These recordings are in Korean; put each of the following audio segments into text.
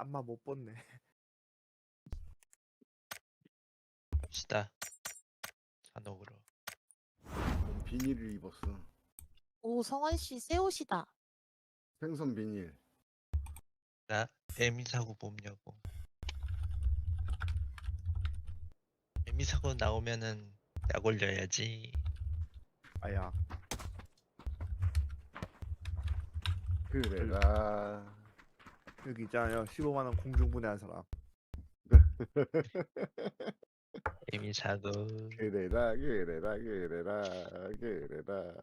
땀만 못 벗네. 시다. 잔혹으로. 넌 비닐을 입었어. 오 성원 씨 새 옷이다. 생선 비닐. 나 에미 사고 뽑냐고. 에미 사고 나오면은 약 올려야지. 아야. 그래라. 여기 있잖아요. 15만 원 공중분해한 사람. 에미 사고. 그래라 그래라 그래라 그래라.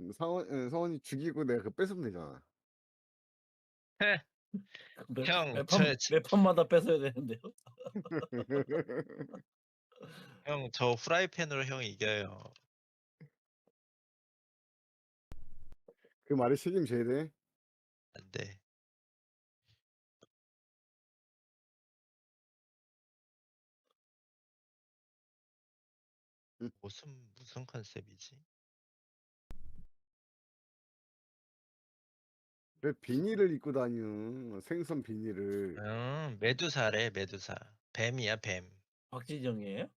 음, 성원 응, 성원이 죽이고 내가 그 뺏으면 되잖아. 매, 형, 매 판, 저 지- 매판마다 뺏어야 되는데요. 형 저 후라이팬으로 형 이겨요. 그 말에 책임져야 돼. 안 돼. 음. 무슨 무슨 컨셉이지? 왜 비닐을 입고 다니는 생선 비닐을. 음, 메두사래 메두사. 뱀이야 뱀. 박지정이에요?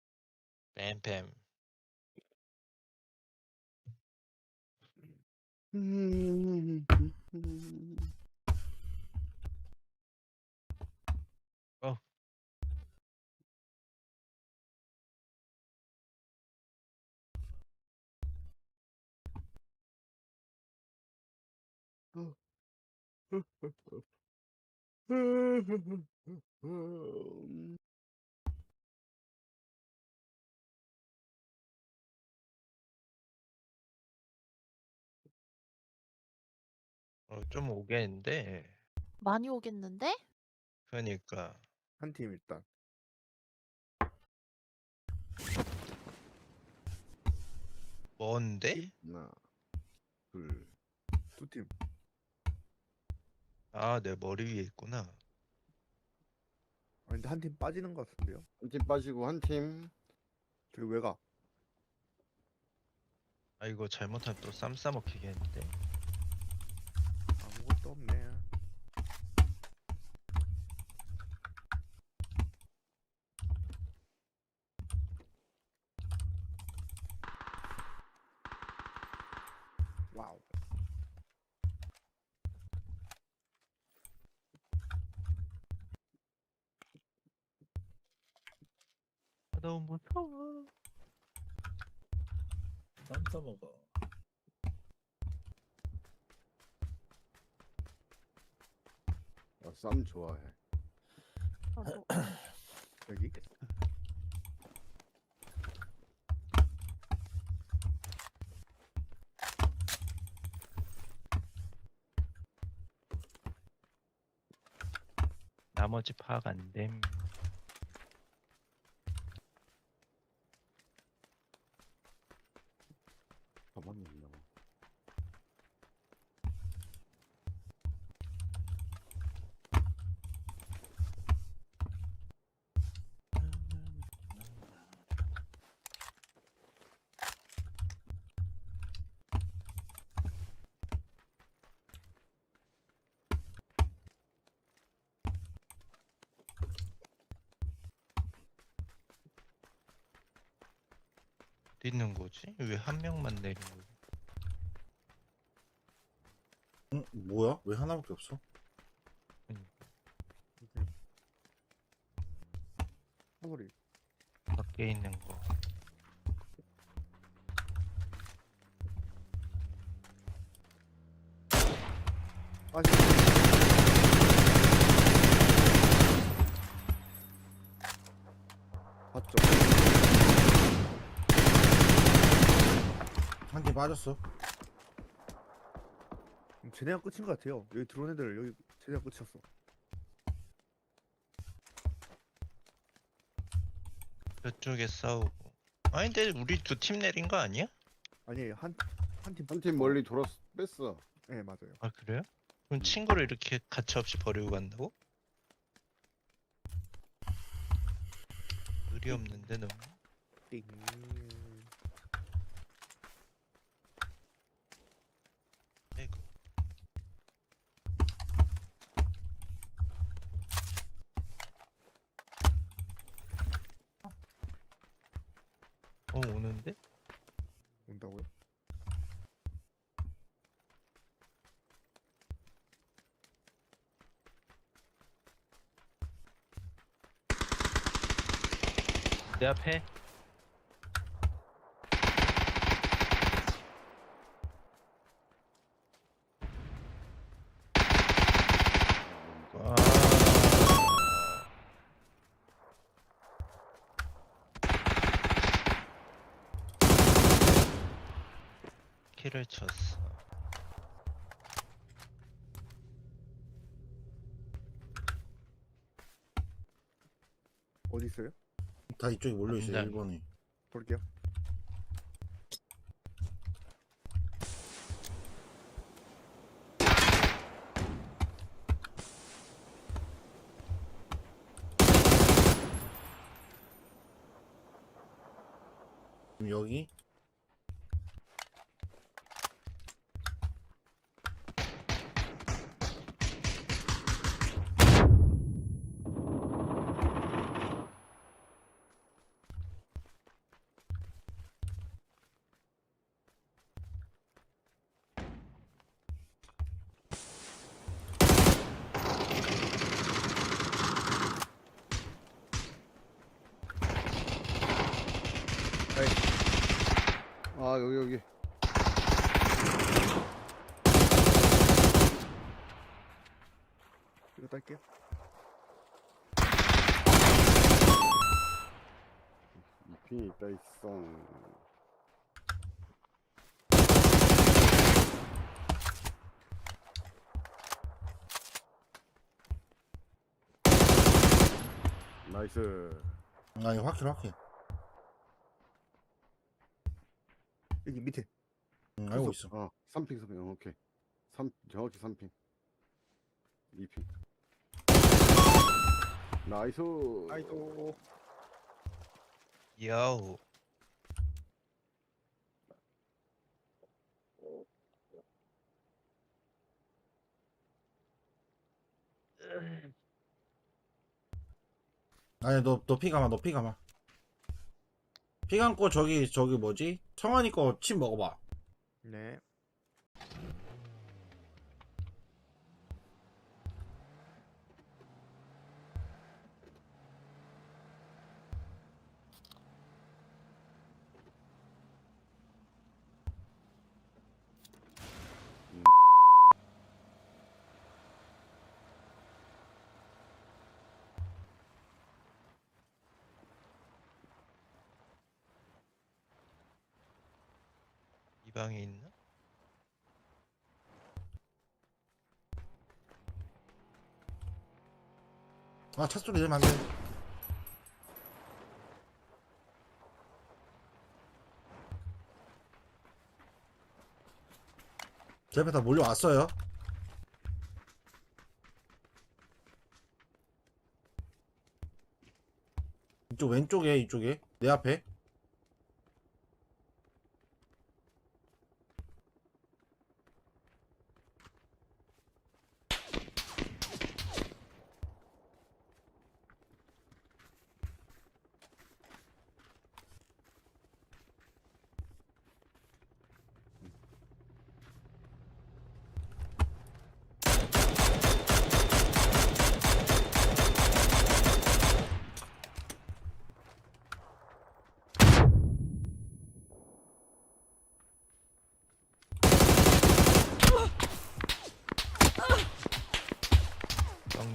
뱀 뱀. 음. 어. 어, 좀 오겠는데. 많이 오겠는데? 그러니까 한 팀 일단. 뭔데? 하나, 둘, 두 팀. 아, 내 머리 위에 있구나. 아 근데 한 팀 빠지는 것 같은데요. 한 팀 빠지고 한 팀. 저기 왜 가? 아, 이거 잘못하면 또 쌈 싸먹히겠는데. 아무것도 없네. 와우. 아, 너무 무서워. 쌈 싸먹어. 쌈 좋아해. 여기? 나머지 파악 안 됨. 어디 있는 거지? 왜 한 명만 내린 거지? 응? 뭐야? 왜 하나밖에 없어? 사거리. 밖에 있는 거. 빠졌어. 음, 쟤네가 끝인 것 같아요. 여기 들어온 애들 여기 쟤네가 끝이었어. 저쪽에 싸우고. 아니, 근데 우리 두 팀 내린 거 아니야? 아니에요. 한한 팀. 한 팀 멀리 돌았 뺐어. 네 맞아요. 아, 그래요? 그럼 친구를 이렇게 가차 없이 버리고 간다고? 의리 없는데 너무. 띵. 아이고. 어 오는데? 온다고요? 내 앞에 와 키를 쳤어 어디 있어요? 다 이쪽에 몰려 있어요 당장. 1번에 볼게요. 아 여기 여기. 이거 딸게요. 이핑이 있다 있어. 나이스. 아니 확킬 확킬 여기 밑에. 응, 알고 있어 어, 3핑 3핑. 어, 오케이. 3 정확히 3핑. 2핑. 나이스. 아이도. 야우 아니 너너피 감아 너피 감아 피 감고 저기 저기 뭐지 청아니 거 침 먹어봐 네. 이 방에 있나? 아 차 소리 내면 안 돼. 제 앞에 다 몰려왔어요. 이쪽 왼쪽에 이쪽에. 내 앞에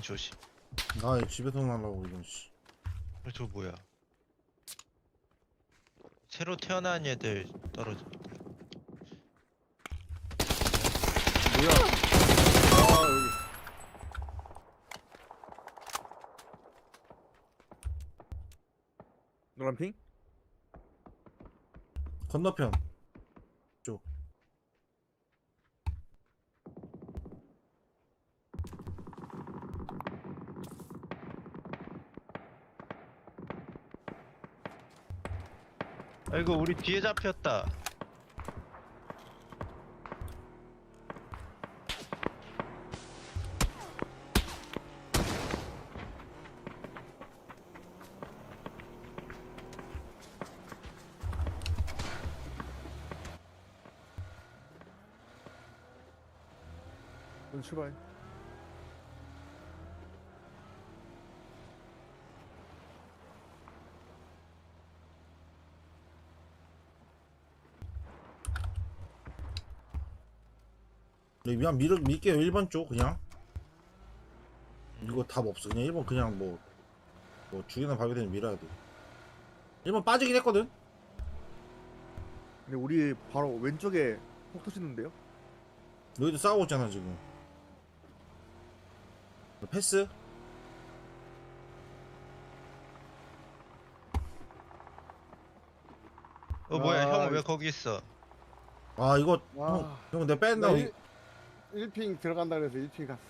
조심 아 집에서 나려고 이건 씨 어, 저 뭐야 새로 태어난 애들 떨어져 뭐야? 아 여기. 노란 핑? 건너편 아이고 우리 뒤에 잡혔다. 출발. 그냥 밀, 밀게요 1번 쪽 그냥. 이거 답 없어. 그냥 1번 그냥 뭐, 뭐 죽이나 밥이 되는 밀어야 돼. 1번 빠지긴 했거든? 근데 우리 바로 왼쪽에 폭 터지는데요? 너희도 싸우고 있잖아 지금. 패스? 어 뭐야 아, 형왜 이- 거기 있어? 아 이거 와. 형, 형 내가 뺀다고. 나 1, 핑 들어간다 그래서 1핑 갔어.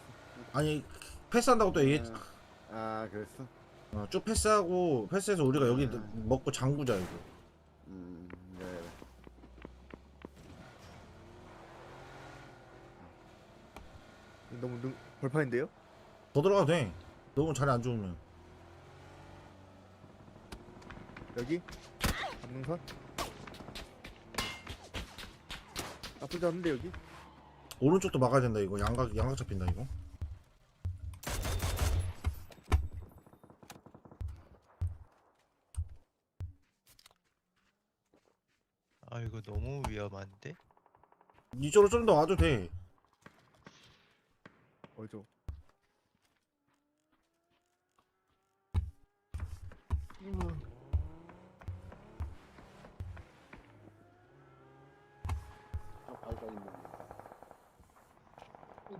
아니 패스한다고 또 얘기했 아, 아 그랬어? 어, 쭉 패스하고 패스해서 우리가 여기 음. 먹고 장구자 이거 음, 네. 너무 능, 벌판인데요? 더 들어가도 돼 너무 자리 안 좋으면 여기? 남능선? 나쁘지 않은데 여기? 오른쪽도 막아야 된다 이거 양각 양각 잡힌다 이거 아 이거 너무 위험한데? 이쪽으로 좀 더 와도 돼 어디죠? 아,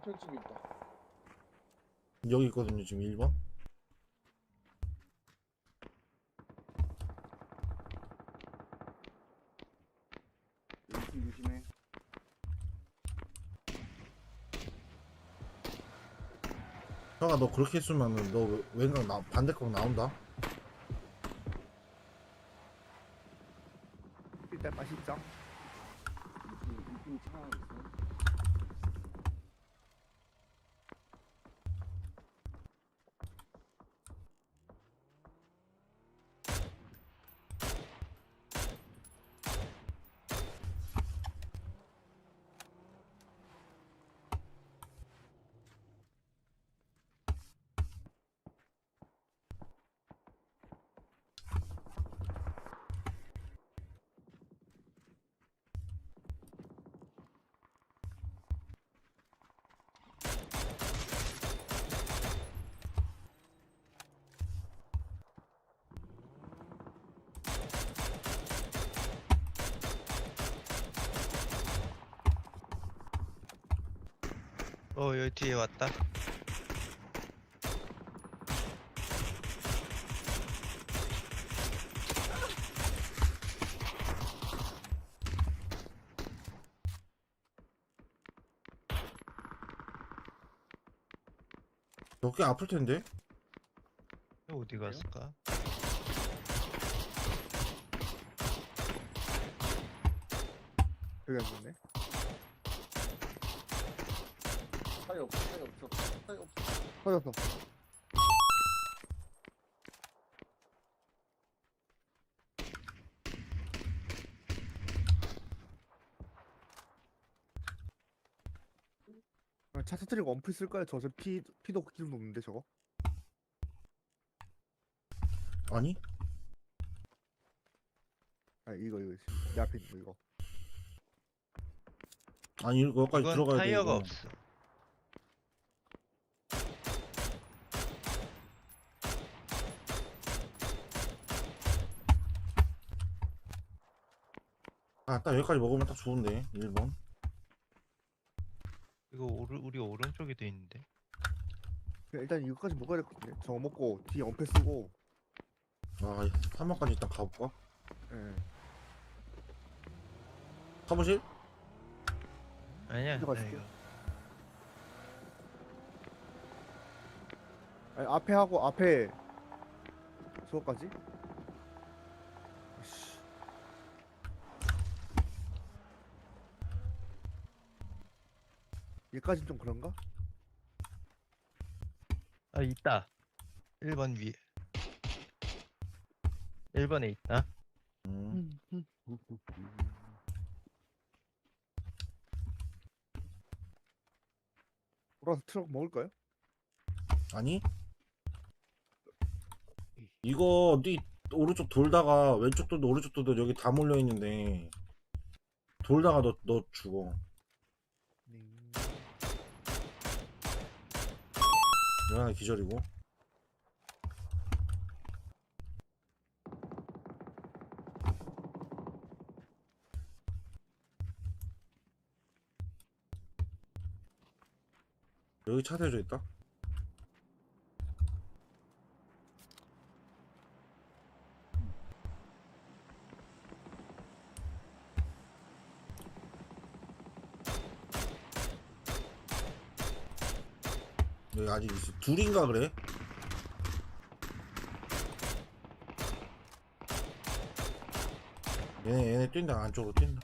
편집이 있다. 여기 있거든요 지금 1번 여기 조심해. 형아 너 그렇게 했으면은 너 왼- 왼각 나 반대각 나온다 일단 맛있죠? 2핑 차 있어. 어 여기 뒤에 왔다. 너꽤 아플 텐데 어디 갔을까? 여기 앉았네 차이 없어, 차이 없어. 차이 없어. 터졌어 아, 차 터뜨리고 엄프 쓸까요? 저저 피, 피도 기름 녹는데 저거? 아니 아 이거 이거 내 앞에 있는 거 이거 아니 이거까지 이건 들어가야 돼 타이어가 이거. 없어. 아 딱 여기까지 먹으면 딱 좋은데 1번 이거 오른 우리 오른쪽에 돼 있는데. 일단 이거까지 먹어야 될 것 같은데 저거 먹고 뒤에 엄폐 쓰고 아 3번까지 일단 가볼까? 예 사무실? 아니야. 이거 나 맛있게. 이거. 아니, 앞에 하고 앞에 저거까지? 얘까진 좀 그런가? 아 있다. 1번 위에. 1번에 있다. 음. 돌아서 트럭 먹을까요? 아니 이거 네 오른쪽 돌다가 왼쪽 돌도 오른쪽 돌도 여기 다 몰려 있는데 돌다가 너 너 죽어 여기 하나 기절이고. 여기 차 대져 있다 아직 있어 둘인가 그래? 얘네 얘네 뛴다 안쪽으로 뛴다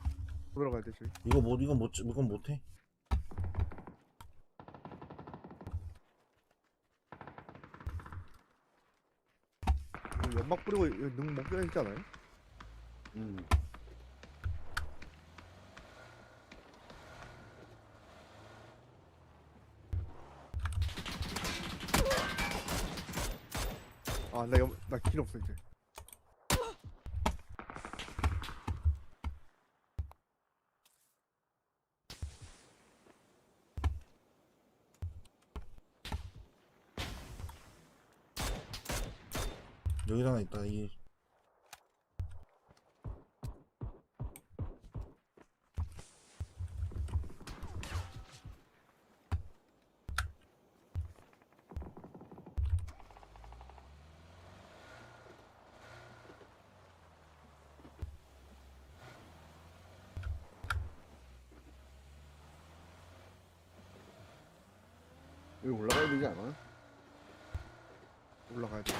들어가야 돼 저희. 이거 못 이건 못 이건 못해 연막 뿌리고 여기 능 먹기가 있지 않아요? 음. 아나나길 없어 이제. 여기 하나 있다 이 여기 올라가야 되지 않아? 올라가야 돼.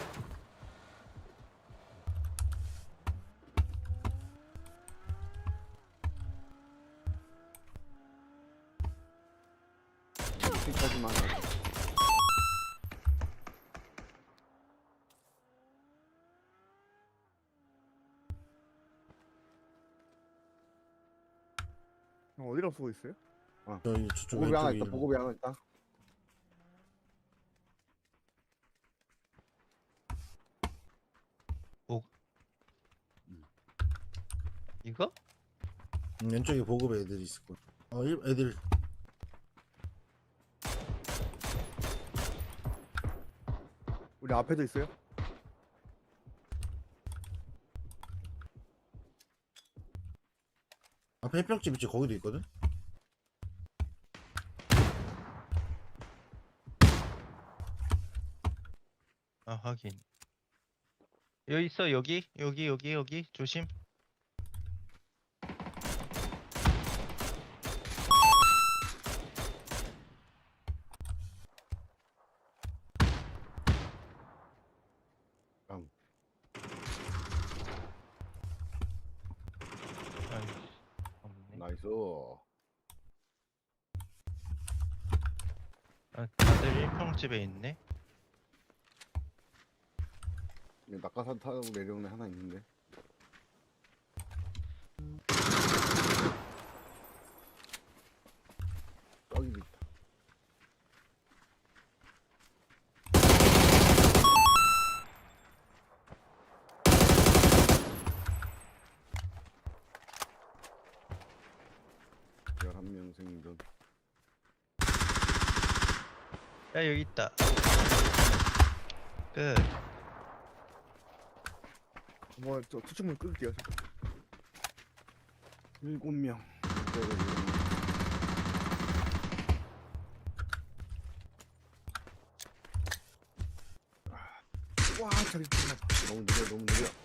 여기까지만 하자. 형 어디로 쓰고 있어요? 저기 저쪽 보급이 하나 왼쪽에 있다. 보급이 하나 있다. 이거? 음, 왼쪽에 보급 애들이 있을 거야 어 일- 애들 우리 앞에도 있어요? 앞에 햇병집 있지 거기도 있거든 아 확인. 여기 있어 여기 여기 여기 여기 조심. 양. 아이씨, 없네. 나이스. 아, 다들 일평 집에 있네. 낙하산 타고 내려오는 애 하나 있는데. 저기도 있다. 열한 명 생존. 야 여기 있다. 끝. 뭐저 투척문 끌게요. 일곱 명. 와 자리 끝나. 너무 느려, 너무 느려.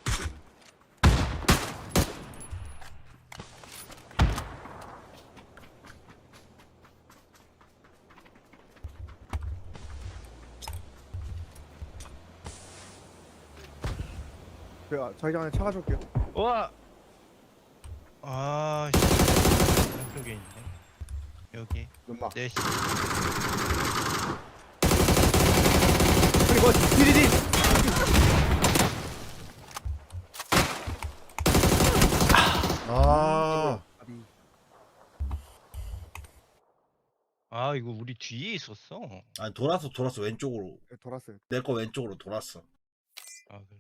그 자기 안에 차가 줄게요. 와. 아, 한쪽에 있네. 여기. 연막. 네, 그리고 뭐, 디디디. 아, 아, 이거 우리 뒤에 있었어. 아니 돌았어 돌았어 왼쪽으로 네, 돌았어요. 내 거 왼쪽으로 돌았어. 아, 그래?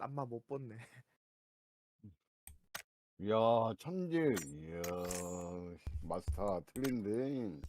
땀만 못 뻗네. 야, 참질. 이야, 마스터 틀린데.